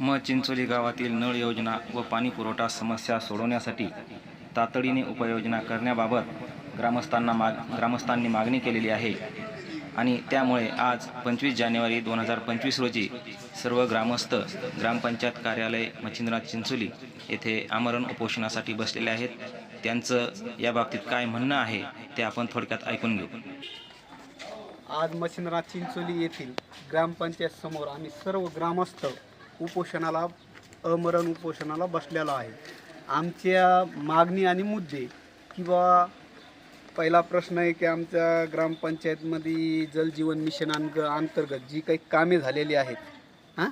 म चिंचोली गावातील नळ योजना व पाणी पुरवठा समस्या सोडवण्यासाठी तातडीने उपाययोजना करण्याबाबत ग्रामस्थांना माग ग्रामस्थांनी मागणी केलेली आहे. आणि त्यामुळे आज पंचवीस जानेवारी दोन हजार पंचवीस रोजी सर्व ग्रामस्थ ग्रामपंचायत कार्यालय मच्छिंद्रनाथ चिंचोली येथे आमरण उपोषणासाठी बसलेले आहेत. त्यांचं या बाबतीत काय म्हणणं आहे ते आपण थोडक्यात ऐकून घेऊ. आज मच्छिंद्रनाथ चिंचोली येथील ग्रामपंचायत समोर आम्ही सर्व ग्रामस्थ उपोषणाला अमरण उपोषणाला बसलेला आहे. आमच्या मागणी आणि मुद्दे किंवा पहिला प्रश्न आहे की आमच्या ग्रामपंचायतमध्ये जलजीवन मिशन अंग अंतर्गत जी काही कामे झालेली आहेत हां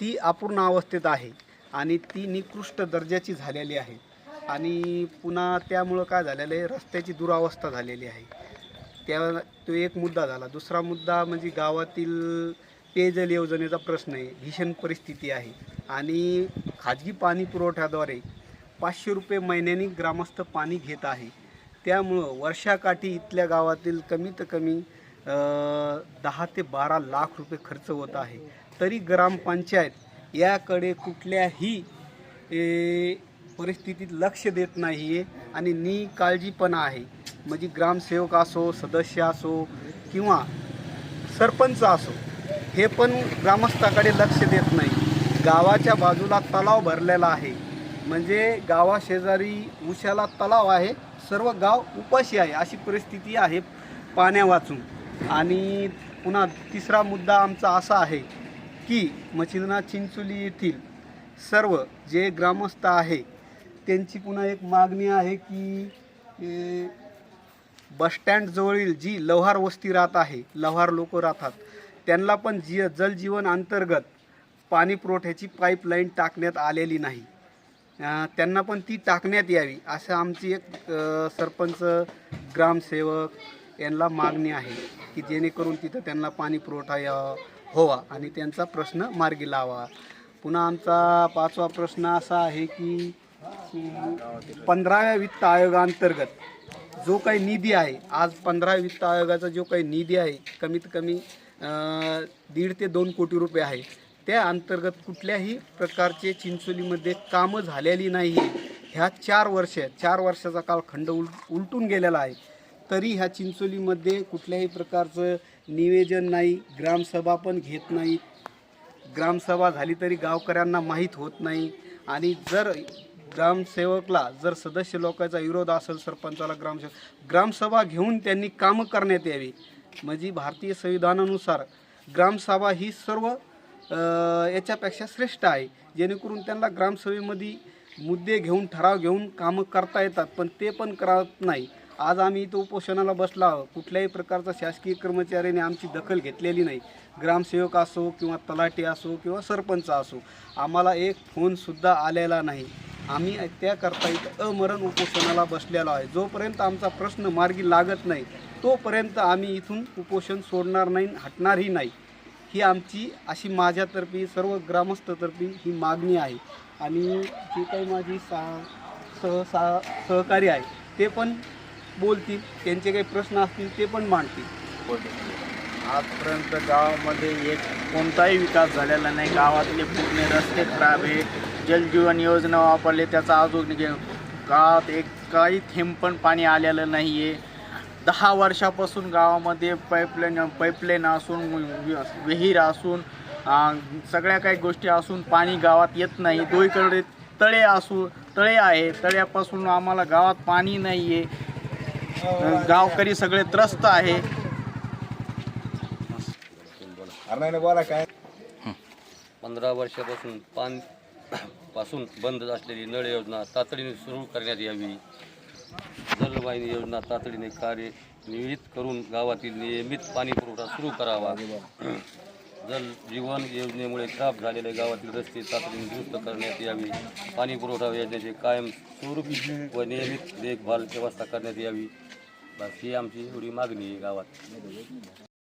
ती अपूर्ण अवस्थेत आहे आणि ती निकृष्ट दर्जाची झालेली आहे. आणि पुन्हा त्यामुळं काय झालेलं आहे रस्त्याची दुरावस्था झालेली आहे. त्या तो एक मुद्दा झाला. दुसरा मुद्दा म्हणजे गावातील पेयजल योजनेचा प्रश्न आहे. भीषण परिस्थिती आहे. आणि खाजगी पाणी पुरवठ्याद्वारे पाचशे रुपये महिन्यानी ग्रामस्थ पाणी घेत आहे. त्यामुळं वर्षाकाठी इथल्या गावातील कमीत कमी दहा ते बारा लाख रुपये खर्च होत आहे. तरी ग्रामपंचायत याकडे कुठल्याही परिस्थितीत लक्ष देत नाही आहे आणि निकाळजीपणा आहे. म्हणजे ग्रामसेवक असो सदस्य असो किंवा सरपंच असो हे पण ग्रामस्थाकडे लक्ष देत नाही. गावाच्या बाजूला तलाव भरलेला आहे. म्हणजे गावाशेजारी उशाला तलाव आहे. सर्व गाव उपाशी आहे. अशी परिस्थिती आहे पाण्या वाचून आणि पुन्हा तिसरा मुद्दा आमचा असा आहे की मच्छिंद्रनाथ चिंचोली येथील सर्व जे ग्रामस्थ आहे त्यांची पुन्हा एक मागणी आहे की बसस्टँडजवळील जी लव्हार वस्ती राहत आहे लव्हार लोक राहतात त्यांना पण जी जलजीवन अंतर्गत पाणी पुरवठ्याची पाईपलाईन टाकण्यात आलेली नाही. त्यांना पण ती टाकण्यात यावी असं आमची एक सरपंच ग्रामसेवक यांना मागणी आहे की जेणेकरून तिथं त्यांना पाणी पुरवठा यावा आणि त्यांचा प्रश्न मार्गी लावा. पुन्हा आमचा पाचवा प्रश्न असा आहे की पंधराव्या वित्त आयोगाअंतर्गत जो काही निधी आहे आज पंधराव्या वित्त आयोगाचा जो काही निधी आहे कमीत कमी दीड ते दोन कोटी रुपये आहे. त्या अंतर्गत कुठल्याही प्रकारचे चिंचोलीमध्ये कामं झालेली नाही ह्या चार वर्ष चार वर्षाचा कालखंड उल उलटून गेलेला आहे. तरी ह्या चिंचोलीमध्ये कुठल्याही प्रकारचं निवेदन नाही ग्रामसभा पण घेत नाही. ग्रामसभा झाली तरी गावकऱ्यांना माहीत होत नाही. आणि जर ग्रामसेवकला जर सदस्य लोकांचा विरोध असेल सरपंचाला ग्रामसेवक ग्रामसभा घेऊन त्यांनी कामं करण्यात यावी. म्हणजे भारतीय संविधानानुसार ग्रामसभा ही सर्व याच्यापेक्षा श्रेष्ठ आहे. जेणेकरून त्यांना ग्रामसभेमध्ये मुद्दे घेऊन ठराव घेऊन कामं करता येतात पण ते पण करत नाही. आज आम्ही इथं उपोषणाला बसला आहोत. कुठल्याही प्रकारचा शासकीय कर्मचाऱ्याने आमची दखल घेतलेली नाही. ग्रामसेवक असो किंवा तलाठी असो किंवा सरपंच असो आम्हाला एक फोनसुद्धा आलेला नाही. आम्ही त्याकरता इथं अमरण उपोषणाला बसलेलो आहे. जोपर्यंत आमचा प्रश्न मार्गी लागत नाही तोपर्यंत आम्ही इथून उपोषण सोडणार नाही हटणारही नाही. ही आमची अशी माझ्यातर्फे सर्व ग्रामस्थतर्फे ही मागणी आहे. आणि जे काही माझी सा सह सा सहकारी आहे ते पण बोलतील त्यांचे काही प्रश्न असतील ते पण मांडतील. आजपर्यंत गावामध्ये एक कोणताही विकास झालेला नाही. गावातले पूर्ण रस्ते खराब आहे जलजीवन योजना वापरले त्याचा अजून गावात एक काही थेंब पण पाणी आलेलं नाही आहे दहा वर्षापासून गावामध्ये पाईपलाईन पाईपलाईन असून विहीर असून सगळ्या काही गोष्टी असून पाणी गावात येत नाही. दोहीकडे तळे असू तळे आहे. तळ्यापासून आम्हाला गावात पाणी नाही आहे गावकरी सगळे त्रस्त आहे. पंधरा वर्षापासून पान पासून बंद असलेली नळ योजना तातडीने सुरू करण्यात यावी. जलवाहिनी योजना तातडीने कार्य नियोजित करून गावातील नियमित पाणी पुरवठा सुरू करावा. जल जीवन योजनेमुळे खराब झालेले गावातील रस्ते तातडीने दुरुस्त करण्यात यावी. पाणी पुरवठा योजनेचे कायम स्वरूपी व नियमित देखभाल व्यवस्था करण्यात यावी. बस ही आमची एवढी मागणी आहे गावात.